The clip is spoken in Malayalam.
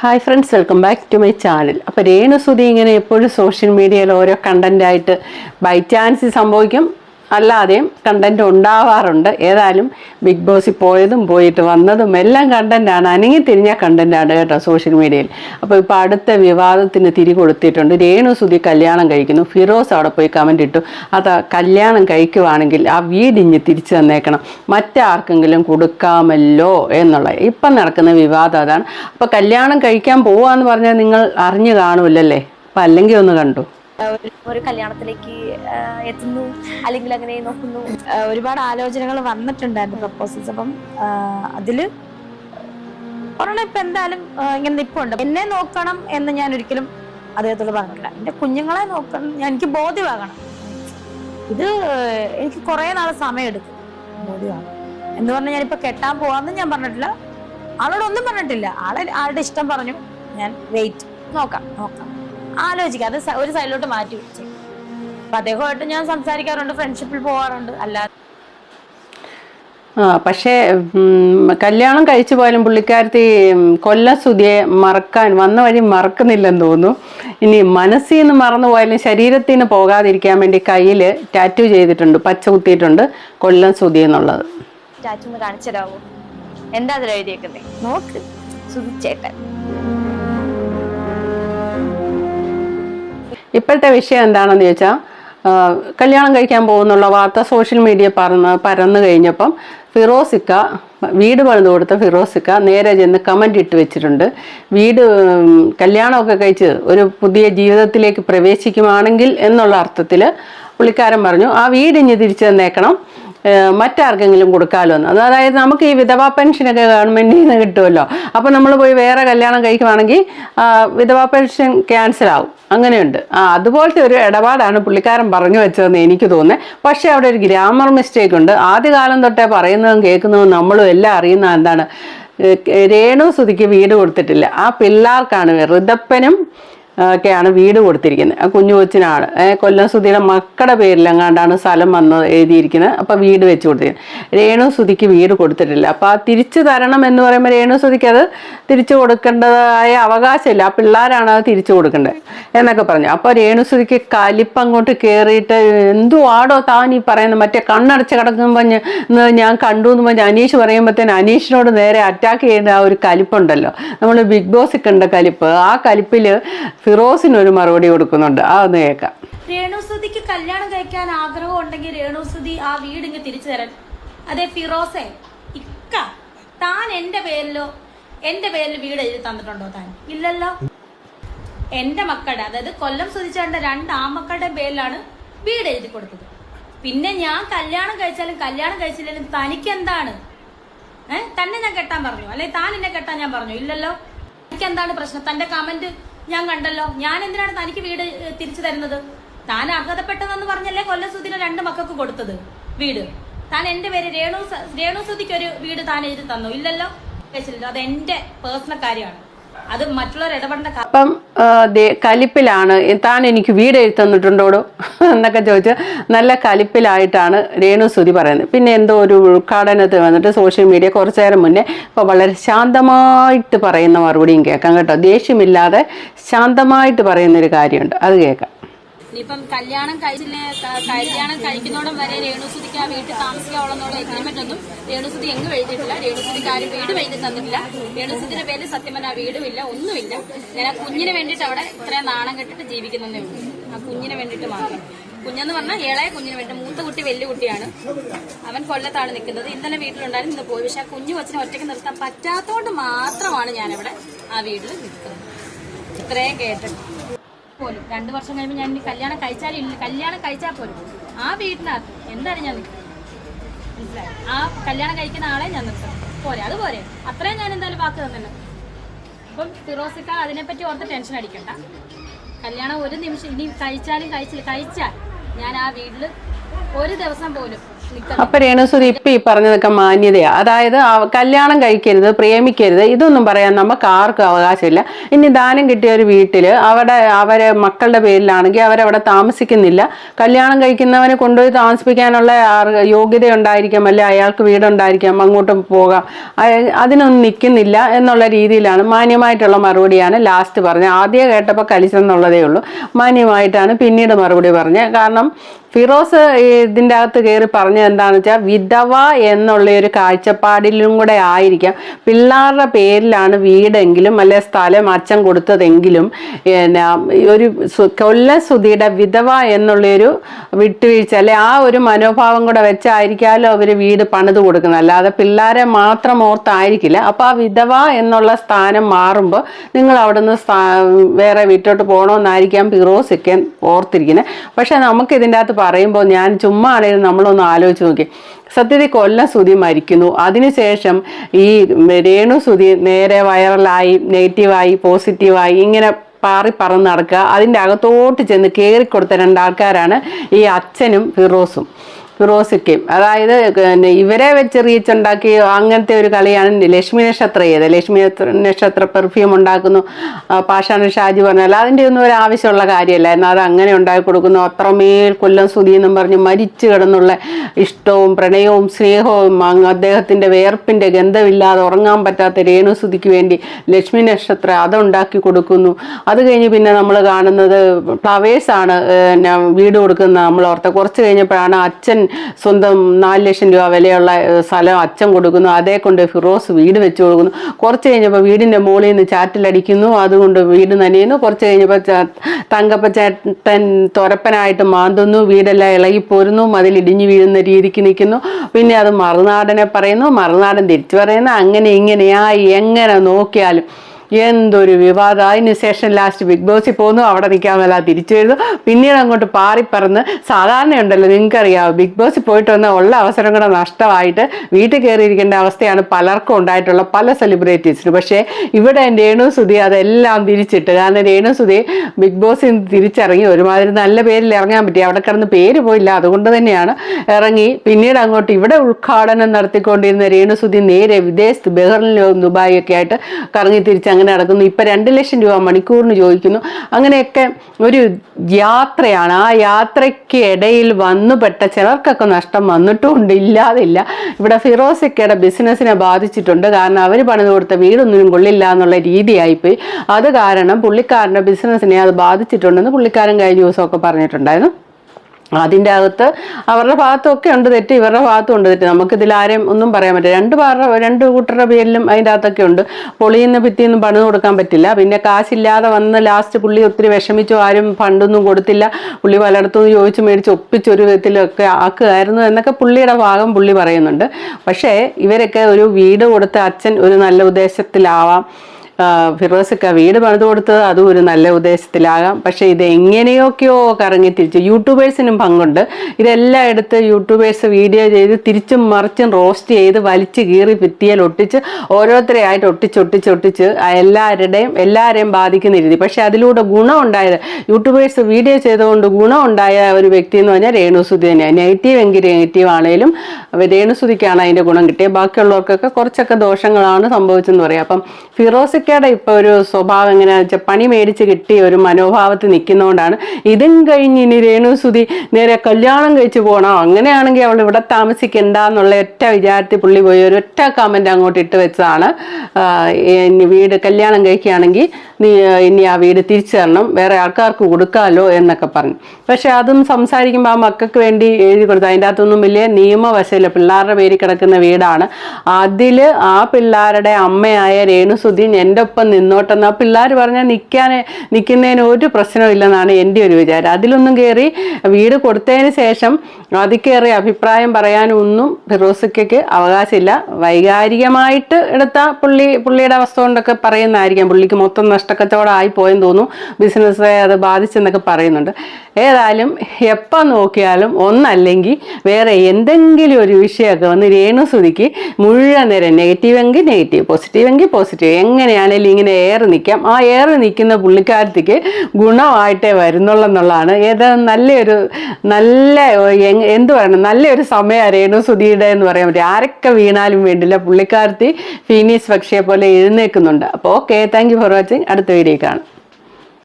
Hi friends welcome back to my channel അപ്പോൾ രേണുസുതി ഇങ്ങനെ എപ്പോഴും സോഷ്യൽ മീഡിയയിൽ ഓരോ കണ്ടന്റായിട്ട് ബൈ ചാൻസ് സംഭവിക്കും. അല്ലാതെയും കണ്ടന്റ് ഉണ്ടാവാറുണ്ട്. ഏതായാലും ബിഗ് ബോസിൽ പോയതും പോയിട്ട് വന്നതും എല്ലാം കണ്ടന്റാണ് അനങ്ങി തിരിഞ്ഞ കണ്ടന്റാണ് കേട്ടോ സോഷ്യൽ മീഡിയയിൽ അപ്പോൾ ഇപ്പോൾ അടുത്ത വിവാദത്തിന് തിരി കൊടുത്തിട്ടുണ്ട്. രേണു സുധി കല്യാണം കഴിക്കുന്നു. ഫിറോസ് അവിടെ പോയി കമന്റ് ഇട്ടു. അത് കല്യാണം കഴിക്കുവാണെങ്കിൽ ആ വീടിഞ്ഞ് തിരിച്ചു തന്നേക്കണം. മറ്റാർക്കെങ്കിലും കൊടുക്കാമല്ലോ എന്നുള്ള. ഇപ്പം നടക്കുന്ന വിവാദം അതാണ്. അപ്പോൾ കല്യാണം കഴിക്കാൻ പോവാന്ന് പറഞ്ഞാൽ നിങ്ങൾ അറിഞ്ഞു കാണുമല്ലല്ലേ അപ്പം അല്ലെങ്കിൽ ഒന്ന് കണ്ടു. ഒരു കല്യാണത്തിലേക്ക് എത്തുന്നു. അല്ലെങ്കിൽ അങ്ങനെ നോക്കുന്നു. ഒരുപാട് ആലോചനകൾ വന്നിട്ടുണ്ടായിരുന്നു പ്രപ്പോസൽസ് അപ്പം അതിൽ ഒരെണ്ണം ഇപ്പൊ എന്തായാലും ഇങ്ങനെ നിപ്പുണ്ട്. എന്നെ നോക്കണം എന്ന് ഞാൻ ഒരിക്കലും അദ്ദേഹത്തോട് പറഞ്ഞിട്ടില്ല. എന്റെ കുഞ്ഞുങ്ങളെ നോക്കണം. എനിക്ക് ബോധ്യമാകണം. ഇത് എനിക്ക് കുറെ നാളെ സമയം എടുക്കും ബോധ്യമാകണം. എന്ന് പറഞ്ഞാൽ ഞാനിപ്പോ കെട്ടാൻ പോവാന്ന് ഞാൻ പറഞ്ഞിട്ടില്ല. ആളോടൊന്നും പറഞ്ഞിട്ടില്ല. ആളെ ആളുടെ ഇഷ്ടം പറഞ്ഞു. ഞാൻ വെയിറ്റ് നോക്കാം നോക്കാം. ആലോചിക്കാം. അത് ഒരു സൈഡിലോട്ട് മാറ്റി വെച്ചു. അപ്പൊ അദ്ദേഹമായിട്ട് ഞാൻ സംസാരിക്കാറുണ്ട് ഫ്രണ്ട്ഷിപ്പിൽ പോവാറുണ്ട്. അല്ലാതെ ആ പക്ഷേ കല്യാണം കഴിച്ചു പോയാലും പുള്ളിക്കാരത്തി കൊല്ല സുതിയെ മറക്കാൻ വന്ന വഴി മറക്കുന്നില്ലെന്ന് തോന്നുന്നു. ഇനി മനസ്സിൽ നിന്ന് മറന്നു പോയാലും ശരീരത്തിൽ നിന്ന് പോകാതിരിക്കാൻ വേണ്ടി കയ്യിൽ ടാറ്റു ചെയ്തിട്ടുണ്ട് പച്ച കുത്തിയിട്ടുണ്ട് കൊല്ലം സുതി എന്നുള്ളത്. ടാറ്റു കാണിച്ചു തരാമോ എന്താ അതിൽ എഴുതിയേക്കുന്നത് നോക്ക് സുധിച്ചേട്ടൻ. ഇപ്പോഴത്തെ വിഷയം എന്താണെന്ന് ചോദിച്ചാൽ കല്യാണം കഴിക്കാൻ പോകുന്നുള്ള വാർത്ത സോഷ്യൽ മീഡിയ പറന്ന് പരന്നു കഴിഞ്ഞപ്പം ഫിറോസിക്ക വീട് പണിത് കൊടുത്ത ഫിറോസിക്ക നേരെ ചെന്ന് കമന്റ് ഇട്ട് വെച്ചിട്ടുണ്ട്. വീട് കല്യാണമൊക്കെ കഴിച്ച് ഒരു പുതിയ ജീവിതത്തിലേക്ക് പ്രവേശിക്കുവാണെങ്കിൽ എന്നുള്ള അർത്ഥത്തിൽ പുള്ളിക്കാരൻ പറഞ്ഞു ആ വീട് ഇനി തിരിച്ചു തന്നേക്കണം. മറ്റാർക്കെങ്കിലും കൊടുക്കാമല്ലോ എന്ന് അതായത് നമുക്ക് ഈ വിധവാ പെൻഷനൊക്കെ ഗവൺമെന്റിൽ നിന്ന് കിട്ടുമല്ലോ. അപ്പോൾ നമ്മൾ പോയി വേറെ കല്യാണം കഴിക്കുവാണെങ്കിൽ വിധവാ പെൻഷൻ ക്യാൻസൽ ആവും. അങ്ങനെയുണ്ട്. ആ അതുപോലത്തെ ഒരു ഇടപാടാണ് പുള്ളിക്കാരൻ പറഞ്ഞു വെച്ചതെന്ന് എനിക്ക് തോന്നുന്നത് പക്ഷേ അവിടെ ഒരു ഗ്രാമർ മിസ്റ്റേക്ക് ഉണ്ട്. ആദ്യകാലം തൊട്ടേ പറയുന്നതും കേൾക്കുന്നതും നമ്മളും എല്ലാം അറിയുന്ന എന്താണ് രേണു സുതിക്ക് വീട് കൊടുത്തിട്ടില്ല. ആ പിള്ളേർക്കാണ് ഋതപ്പനും ഒക്കെയാണ് വീട് കൊടുത്തിരിക്കുന്നത്. ആ കുഞ്ഞു കൊച്ചിനാണ്. കൊല്ലം സുധിയുടെ മക്കളുടെ പേരിലെങ്ങാണ്ടാണ് സ്ഥലം വന്ന് എഴുതിയിരിക്കുന്നത്. അപ്പം വീട് വെച്ച് കൊടുത്തിരിക്കുന്നത്. രേണു സുധിക്ക് വീട് കൊടുത്തിട്ടില്ല. അപ്പം ആ തിരിച്ചു തരണം എന്ന് പറയുമ്പോൾ രേണു സുധിക്ക് അത് തിരിച്ചു കൊടുക്കേണ്ടതായ അവകാശമില്ല. ആ പിള്ളേരാണ് അത് തിരിച്ചു കൊടുക്കേണ്ടത് എന്നൊക്കെ പറഞ്ഞു. അപ്പോൾ രേണു സുധിക്ക് കലിപ്പ് അങ്ങോട്ട് കയറിയിട്ട് എന്തോ ആടോ താൻ ഈ പറയുന്നത് മറ്റേ കണ്ണടച്ച് കിടക്കുമ്പോൾ ഞാൻ കണ്ടു എന്ന് പറഞ്ഞ് അനീഷ് പറയുമ്പോഴത്തേന് അനീഷിനോട് നേരെ അറ്റാക്ക് ചെയ്യുന്ന ആ ഒരു കലിപ്പുണ്ടല്ലോ. നമ്മൾ ബിഗ് ബോസിൽ കണ്ട കലിപ്പ്. ആ കലിപ്പിൽ ഫിറോസിന് ഒരു മറുപടി കൊടുക്കുന്നുണ്ട്. ആ ഒന്ന് കേൾക്കാം. രേണുസുതിക്ക് കല്യാണം കഴിക്കാൻ ആഗ്രഹം ഉണ്ടെങ്കിൽ രേണുസുതി ആ വീട് ഇങ്ങ് തിരിച്ചു തരാൻ. അതെ ഫിറോസെ ഇക്ക താൻ എന്റെ പേരിലോ എന്റെ പേരിൽ വീട് എഴുതി തന്നിട്ടുണ്ടോ താൻ? ഇല്ലല്ലോ. എന്റെ മക്കളുടെ അതായത് കൊല്ലം സുതിച്ചേണ്ട രണ്ട് ആമക്കളുടെ പേരിലാണ് വീട് എഴുതി കൊടുത്തത്. പിന്നെ ഞാൻ കല്യാണം കഴിച്ചാലും കല്യാണം കഴിച്ചില്ലെങ്കിലും തനിക്ക് എന്താണ് ഏഹ് തന്നെ ഞാൻ കെട്ടാൻ പറഞ്ഞു. അല്ലെ താൻ എന്നെ കെട്ടാൻ ഞാൻ പറഞ്ഞു. ഇല്ലല്ലോ. എനിക്ക് എന്താണ് പ്രശ്നം? തന്റെ കമന്റ് ഞാൻ കണ്ടല്ലോ. ഞാൻ എന്തിനാണ് തനിക്ക് വീട് തിരിച്ചു തരുന്നത്? താൻ അർഹതപ്പെട്ടതെന്ന് പറഞ്ഞല്ലേ കൊല്ലസുദിനെ രണ്ട് മക്കൾക്ക് കൊടുത്തത്? വീട്. താൻ എന്റെ പേര് രേണു രേണു സുധിക്ക് ഒരു വീട് താൻ എഴുതി തന്നു. ഇല്ലല്ലോ? അത് എന്റെ പേഴ്സണൽ കാര്യമാണ്. അത് മറ്റുള്ളവർ ഇടപെടേണ്ട അപ്പം കലിപ്പിലാണ്. താൻ എനിക്ക് വീട് എഴുതി തന്നിട്ടുണ്ടോടോ എന്നൊക്കെ ചോദിച്ച് നല്ല കലിപ്പിലായിട്ടാണ് രേണു സുതി പറയുന്നത്. പിന്നെ എന്തോ ഒരു ഉദ്ഘാടനത്തിൽ വന്നിട്ട് സോഷ്യൽ മീഡിയ കുറച്ചു നേരം മുന്നേ ഇപ്പോൾ വളരെ ശാന്തമായിട്ട് പറയുന്ന മറുപടിയും കേൾക്കാം കേട്ടോ. ദേഷ്യമില്ലാതെ ശാന്തമായിട്ട് പറയുന്നൊരു കാര്യമുണ്ട്. അത് കേൾക്കാം. ഇനിയിപ്പം കല്യാണം കഴിച്ചില്ലേ കല്യാണം കഴിക്കുന്നോടം വരെ രേണുസുതിക്ക് ആ വീട്ടിൽ താമസിക്കാവുള്ള എഗ്രിമെന്റ് ഒന്നും രേണുസുതി എങ്ങും എഴുതിയിട്ടില്ല. രേണുസുതിക്ക് ആരും വീട് എഴുതി തന്നിട്ടില്ല. രേണുസുതിന്റെ പേരിൽ സത്യം പറഞ്ഞാൽ വീടുമില്ല ഒന്നുമില്ല. ഞാൻ ആ കുഞ്ഞിന് വേണ്ടിയിട്ട് അവിടെ ഇത്രയും നാണം കെട്ടിട്ട് ജീവിക്കുന്നതേ ഉള്ളൂ. ആ കുഞ്ഞിന് വേണ്ടിയിട്ട് മാത്രം. കുഞ്ഞെന്ന് പറഞ്ഞാൽ ഇളയ കുഞ്ഞിന് വേണ്ടി മൂത്ത കുട്ടി വലിയ കുട്ടിയാണ്. അവൻ കൊല്ലത്താണ് നിൽക്കുന്നത്. ഇന്നലെ വീട്ടിലുണ്ടായിരുന്നു ഇന്ന് പോയി. പക്ഷെ ആ കുഞ്ഞു കൊച്ചിനെ ഒറ്റയ്ക്ക് നിർത്താൻ പറ്റാത്തതുകൊണ്ട് മാത്രമാണ് ഞാനിവിടെ ആ വീട്ടിൽ നിൽക്കുന്നത്. ഇത്രയും കേട്ടിട്ട് പോലും. രണ്ടു വർഷം കഴിയുമ്പോൾ ഞാൻ കല്യാണം കഴിച്ചാലും ഇല്ല. കല്യാണം കഴിച്ചാൽ പോലും. ആ വീട്ടിനകത്ത് എന്താണ് ഞാൻ നിൽക്കുന്നത് മനസ്സിലായി? ആ കല്യാണം കഴിക്കുന്ന ആളെ ഞാൻ നിർത്തണം പോരെ അത് പോരെ. അത്രയും ഞാൻ എന്തായാലും വാക്ക് തന്നല്ലോ അപ്പം ഫിറോസിക്ക അതിനെപ്പറ്റി ഓർത്ത് ടെൻഷൻ അടിക്കണ്ട. കല്യാണം ഒരു നിമിഷം ഇനി കഴിച്ചാലും കഴിച്ചില്ല. കഴിച്ചാൽ ഞാൻ ആ വീട്ടിൽ ഒരു ദിവസം പോലും അപ്പൊ രേണുസുതി ഇപ്പൊ ഈ പറഞ്ഞതൊക്കെ മാന്യതയാ. അതായത് കല്യാണം കഴിക്കരുത് പ്രേമിക്കരുത് ഇതൊന്നും പറയാൻ നമുക്ക് ആർക്കും അവകാശമില്ല. ഇനി ദാനം കിട്ടിയ ഒരു വീട്ടിൽ അവിടെ അവരെ മക്കളുടെ പേരിലാണെങ്കിൽ അവരവിടെ താമസിക്കുന്നില്ല. കല്യാണം കഴിക്കുന്നവനെ കൊണ്ടുപോയി താമസിപ്പിക്കാനുള്ള യോഗ്യത ഉണ്ടായിരിക്കാം അല്ലെ അയാൾക്ക് വീടുണ്ടായിരിക്കാം അങ്ങോട്ട് പോകാം. അതിനൊന്നും നിൽക്കുന്നില്ല എന്നുള്ള രീതിയിലാണ് മാന്യമായിട്ടുള്ള മറുപടിയാണ് ലാസ്റ്റ് പറഞ്ഞത്. ആദ്യം കേട്ടപ്പോൾ കലിച്ചെന്നുള്ളതേ ഉള്ളൂ. മാന്യമായിട്ടാണ് പിന്നീട് മറുപടി പറഞ്ഞത്. കാരണം ഫിറോസ് ഇതിന്റെ അകത്ത് കയറി പറഞ്ഞത് എന്താണെന്ന് വെച്ചാൽ വിധവ എന്നുള്ള ഒരു കാഴ്ചപ്പാടിലും കൂടെ ആയിരിക്കാം. പിള്ളേരുടെ പേരിലാണ് വീടെങ്കിലും അല്ലെ സ്ഥലം അച്ഛൻ കൊടുത്തതെങ്കിലും പിന്നെ ഒരു കൊല്ലസുതിയുടെ വിധവ എന്നുള്ളൊരു വിട്ടുവീഴ്ച അല്ലെ ആ ഒരു മനോഭാവം കൂടെ വെച്ചായിരിക്കാമല്ലോ അവർ വീട് പണിത് കൊടുക്കുന്നത്. അല്ലാതെ പിള്ളേരെ മാത്രം ഓർത്തായിരിക്കില്ല. അപ്പോൾ ആ വിധവ എന്നുള്ള സ്ഥാനം മാറുമ്പോൾ നിങ്ങൾ അവിടുന്ന് വേറെ വീട്ടിലോട്ട് പോകണമെന്നായിരിക്കാം ഫിറോസൊക്കെ ഓർത്തിരിക്കുന്നത് പക്ഷേ നമുക്ക് ഇതിന്റെ അകത്ത് പറയുമ്പോൾ ഞാൻ ചുമ്മാ ആണെങ്കിലും നമ്മളൊന്ന് ആലോചിച്ച് നോക്കി. സത്യത്തിൽ കൊല്ല സുതി മരിക്കുന്നു. അതിനുശേഷം ഈ രേണു സുതി നേരെ വൈറലായി നെഗറ്റീവായി പോസിറ്റീവായി ഇങ്ങനെ പാറി പറന്ന് നടക്കുക. അതിന്റെ അകത്തോട്ട് ചെന്ന് കയറിക്കൊടുത്ത രണ്ടാൾക്കാരാണ് ഈ അച്ഛനും ഫിറോസും. ഫിറോസിക്കയും അതായത് പിന്നെ ഇവരെ വെച്ച് റീച്ച് ഉണ്ടാക്കി അങ്ങനത്തെ ഒരു കളിയാണ് ലക്ഷ്മി നക്ഷത്ര ചെയ്തത്. ലക്ഷ്മി നക്ഷത്ര- പെർഫ്യൂം ഉണ്ടാക്കുന്നു. പാഷാണ് ഷാജി പറഞ്ഞാൽ അതിന്റെ ഒന്നും ഒരു ആവശ്യമുള്ള കാര്യമല്ല എന്നാൽ അത് അങ്ങനെ ഉണ്ടാക്കി കൊടുക്കുന്നു. അത്രമേൽ കൊല്ലം സ്തുതി എന്നും പറഞ്ഞ് മരിച്ചു കിടന്നുള്ള ഇഷ്ടവും പ്രണയവും സ്നേഹവും അദ്ദേഹത്തിന്റെ വേർപ്പിന്റെ ഗന്ധമില്ലാതെ ഉറങ്ങാൻ പറ്റാത്ത രേണുസുതിക്ക് വേണ്ടി ലക്ഷ്മി നക്ഷത്ര അതുണ്ടാക്കി കൊടുക്കുന്നു. അത് കഴിഞ്ഞ് പിന്നെ നമ്മൾ കാണുന്നത് ഫ്ലവേഴ്സാണ് വീട് കൊടുക്കുന്ന നമ്മൾ ഓർത്ത. കുറച്ച് കഴിഞ്ഞപ്പോഴാണ് അച്ഛൻ സ്വന്തം നാല് ലക്ഷം രൂപ വിലയുള്ള സ്ഥലം അച്ഛൻ കൊടുക്കുന്നു. അതേ കൊണ്ട് ഫിറോസ് വീട് വെച്ച് കൊടുക്കുന്നു. കുറച്ച് കഴിഞ്ഞപ്പോൾ വീടിന്റെ മുകളിൽ നിന്ന് ചാറ്റിലടിക്കുന്നു അതുകൊണ്ട് വീട് നനയുന്നു. കുറച്ച് കഴിഞ്ഞപ്പോൾ തങ്കപ്പ ചേട്ടൻ തുരപ്പനായിട്ട് മാന്തുന്നു. വീടെല്ലാം ഇളകിപ്പോരുന്നു അതിൽ ഇടിഞ്ഞു വീഴുന്ന രീതിക്ക് നിൽക്കുന്നു. പിന്നെ അത് മറുനാടനെ പറയുന്നു. മറുനാടൻ തിരിച്ചു പറയുന്നു. അങ്ങനെ ഇങ്ങനെയായി. എങ്ങനെ നോക്കിയാലും എന്തൊരു വിവാദം. അതിന് ശേഷം ലാസ്റ്റ് ബിഗ് ബോസിൽ പോകുന്നു. അവിടെ നിൽക്കാൻ മേല തിരിച്ചു വരുന്നു. പിന്നീട് അങ്ങോട്ട് പാറിപ്പറന്ന് സാധാരണയുണ്ടല്ലോ നിങ്ങൾക്കറിയാവോ? ബിഗ് ബോസിൽ പോയിട്ട് വന്ന ഉള്ള അവസരം കൂടെ നഷ്ടമായിട്ട് വീട്ടിൽ കയറിയിരിക്കേണ്ട അവസ്ഥയാണ് പലർക്കും ഉണ്ടായിട്ടുള്ള പല സെലിബ്രിറ്റീസിനും പക്ഷേ ഇവിടെ രേണു സുധി അതെല്ലാം തിരിച്ചിട്ട് കാരണം രേണു സുധി ബിഗ് ബോസിൽ തിരിച്ചിറങ്ങി ഒരുമാതിരി നല്ല പേരിൽ ഇറങ്ങാൻ പറ്റി. അവിടെ കിടന്ന് പേര് പോയില്ല. അതുകൊണ്ട് തന്നെയാണ് ഇറങ്ങി. പിന്നീട് അങ്ങോട്ട് ഇവിടെ ഉദ്ഘാടനം നടത്തിക്കൊണ്ടിരുന്ന രേണു സുധി നേരെ വിദേശത്ത് ബഹ്റിനിലും ദുബായിയൊക്കെ ആയിട്ട് കറങ്ങി തിരിച്ച് അങ്ങനെ നടക്കുന്നു. ഇപ്പം രണ്ട് ലക്ഷം രൂപ മണിക്കൂറിന് ചോദിക്കുന്നു. അങ്ങനെയൊക്കെ ഒരു യാത്രയാണ്. ആ യാത്രയ്ക്ക് ഇടയിൽ വന്നുപെട്ട ചിലർക്കൊക്കെ നഷ്ടം വന്നിട്ടുമുണ്ട് ഇല്ലാതില്ല. ഇവിടെ ഫിറോസിക്കയുടെ ബിസിനസ്സിനെ ബാധിച്ചിട്ടുണ്ട്. കാരണം അവർ പണിത് കൊടുത്ത വീടൊന്നും കൊള്ളില്ല എന്നുള്ള രീതിയായിപ്പോയി. അത് കാരണം പുള്ളിക്കാരന്റെ ബിസിനസ്സിനെ അത് ബാധിച്ചിട്ടുണ്ടെന്ന് പുള്ളിക്കാരൻ കഴിഞ്ഞ ദിവസമൊക്കെ പറഞ്ഞിട്ടുണ്ടായിരുന്നു. അതിന്റെ അകത്ത് അവരുടെ ഭാഗത്തൊക്കെ ഉണ്ട് തെറ്റ് ഇവരുടെ ഭാഗത്തും ഉണ്ട് തെറ്റ്. നമുക്കിതിൽ ആരെയും ഒന്നും പറയാൻ പറ്റില്ല. രണ്ട് പാറ രണ്ട് കൂട്ടരുടെ പേരിലും അതിന്റെ അകത്തൊക്കെ ഉണ്ട്. പൊളിയുന്ന ഭിത്തിയൊന്നും പണിത് കൊടുക്കാൻ പറ്റില്ല. പിന്നെ കാശില്ലാതെ വന്ന് ലാസ്റ്റ് പുള്ളി ഒത്തിരി വിഷമിച്ചു ആരും ഫണ്ടൊന്നും കൊടുത്തില്ല. പുള്ളി പലയിടത്തും ചോദിച്ച് മേടിച്ച് ഒപ്പിച്ച് ഒരു വിധത്തിലൊക്കെ ആക്കുകയായിരുന്നു എന്നൊക്കെ പുള്ളിയുടെ ഭാഗം പുള്ളി പറയുന്നുണ്ട്. പക്ഷേ ഇവരൊക്കെ ഒരു വീട് കൊടുത്ത അച്ഛൻ ഒരു നല്ല ഉദ്ദേശത്തിലാവാം. ഫിറോസൊക്കെ വീട് പണിത് കൊടുത്തത് അതും ഒരു നല്ല ഉദ്ദേശത്തിലാകാം. പക്ഷെ ഇത് എങ്ങനെയൊക്കെയോ കറങ്ങി തിരിച്ച്. യൂട്യൂബേഴ്സിനും പങ്കുണ്ട്. ഇതെല്ലാം എടുത്ത് യൂട്യൂബേഴ്സ് വീഡിയോ ചെയ്ത് തിരിച്ചും മറിച്ചും റോസ്റ്റ് ചെയ്ത് വലിച്ച് കീറി ഭിത്തിയിൽ ഒട്ടിച്ച് ഓരോരുത്തരെ ആയിട്ട് ഒട്ടിച്ച് ഒട്ടിച്ച് ഒട്ടിച്ച് ആ എല്ലാവരുടെയും എല്ലാവരെയും ബാധിക്കുന്ന രീതി. പക്ഷെ അതിലൂടെ ഗുണം ഉണ്ടായത് യൂട്യൂബേഴ്സ് വീഡിയോ ചെയ്തുകൊണ്ട് ഗുണം ഉണ്ടായ ഒരു വ്യക്തി എന്ന് പറഞ്ഞാൽ രേണുസുതി തന്നെയാണ്. നെഗറ്റീവ് എങ്കിൽ നെഗറ്റീവ് ആണെങ്കിലും രേണുസുതിക്കാണ് അതിന്റെ ഗുണം കിട്ടിയത്. ബാക്കിയുള്ളവർക്കൊക്കെ കുറച്ചൊക്കെ ദോഷങ്ങളാണ് സംഭവിച്ചെന്ന് പറയാം. അപ്പം ഫിറോസിക്കയുടെ ഇപ്പോൾ ഒരു സ്വഭാവം എങ്ങനെയാണെന്ന് വെച്ചാൽ പണി മേടിച്ച് കിട്ടിയ ഒരു മനോഭാവത്തിൽ നിൽക്കുന്നതുകൊണ്ടാണ് ഇതും കഴിഞ്ഞ് ഇനി രേണുസുതി നേരെ കല്യാണം കഴിച്ചു പോകണം അങ്ങനെയാണെങ്കിൽ അവൾ ഇവിടെ താമസിക്കണ്ട എന്നുള്ള ഒറ്റ വിചാരത്തിൽ പുള്ളി പോയി. ഒരു ഒറ്റ കമന്റ് അങ്ങോട്ട് ഇട്ട് വെച്ചതാണ്. ഇനി വീട് കല്യാണം കഴിക്കുകയാണെങ്കിൽ നീ ഇനി ആ വീട് തിരിച്ചു തരണം. വേറെ ആൾക്കാർക്ക് കൊടുക്കാമല്ലോ എന്നൊക്കെ പറഞ്ഞു. പക്ഷെ അതും സംസാരിക്കുമ്പോൾ ആ മക്കൾക്ക് വേണ്ടി എഴുതി കൊടുത്തു. അതിന്റെ അകത്തൊന്നും വലിയ നിയമവശമില്ല. പിള്ളേരുടെ പേരിൽ കിടക്കുന്ന വീടാണ്. അതിൽ ആ പിള്ളേരുടെ അമ്മയായ രേണുസുദ്ധീൻ എന്റെ ഒപ്പം നിന്നോട്ടെന്ന് ആ പിള്ളേർ പറഞ്ഞാൽ നിൽക്കാൻ നിൽക്കുന്നതിന് ഒരു പ്രശ്നമില്ലെന്നാണ് എന്റെ ഒരു വിചാരം. അതിലൊന്നും കയറി വീട് കൊടുത്തതിന് ശേഷം അതിൽ കയറി അഭിപ്രായം പറയാനൊന്നും ഫിറോസിക്കയ്ക്ക് അവകാശമില്ല. വൈകാരികമായിട്ട് എടുത്ത പുള്ളി പുള്ളിയുടെ അവസ്ഥ കൊണ്ടൊക്കെ പറയുന്നതായിരിക്കാം. പുള്ളിക്ക് മൊത്തം നഷ്ടക്കച്ചവടമായി പോയെന്ന് തോന്നുന്നു ബിസിനസ്സെ അത് ബാധിച്ചെന്നൊക്കെ പറയുന്നുണ്ട്. ഏതായാലും എപ്പം നോക്കിയാലും ഒന്നല്ലെങ്കിൽ വേറെ എന്തെങ്കിലും ഒരു വിഷയമൊക്കെ വന്ന് രേണുസുതിക്ക് മുഴുവൻ നേരം നെഗറ്റീവ് എങ്കിൽ നെഗറ്റീവ് പോസിറ്റീവ് എങ്കിൽ പോസിറ്റീവ് എങ്ങനെ എങ്ങനെയാണേലും ഇങ്ങനെ ഏറ് നിൽക്കാം. ആ ഏറ് നിൽക്കുന്ന പുള്ളിക്കാരത്തിക്ക് ഗുണമായിട്ടേ വരുന്നുള്ളെന്നുള്ളതാണ് ഏത് നല്ലൊരു നല്ല എന്ത് പറയണം നല്ലൊരു സമയം സമയമാണ് രേണുസുധിയുടെ എന്ന് പറയാൻ പറ്റും. ആരൊക്കെ വീണാലും വേണ്ടില്ല. പുള്ളിക്കാരത്തി ഫീനീസ് പക്ഷിയെ പോലെ എഴുന്നേൽക്കുന്നുണ്ട്. അപ്പോൾ okay thank you for watching അടുത്ത വീഡിയോ കാണാം.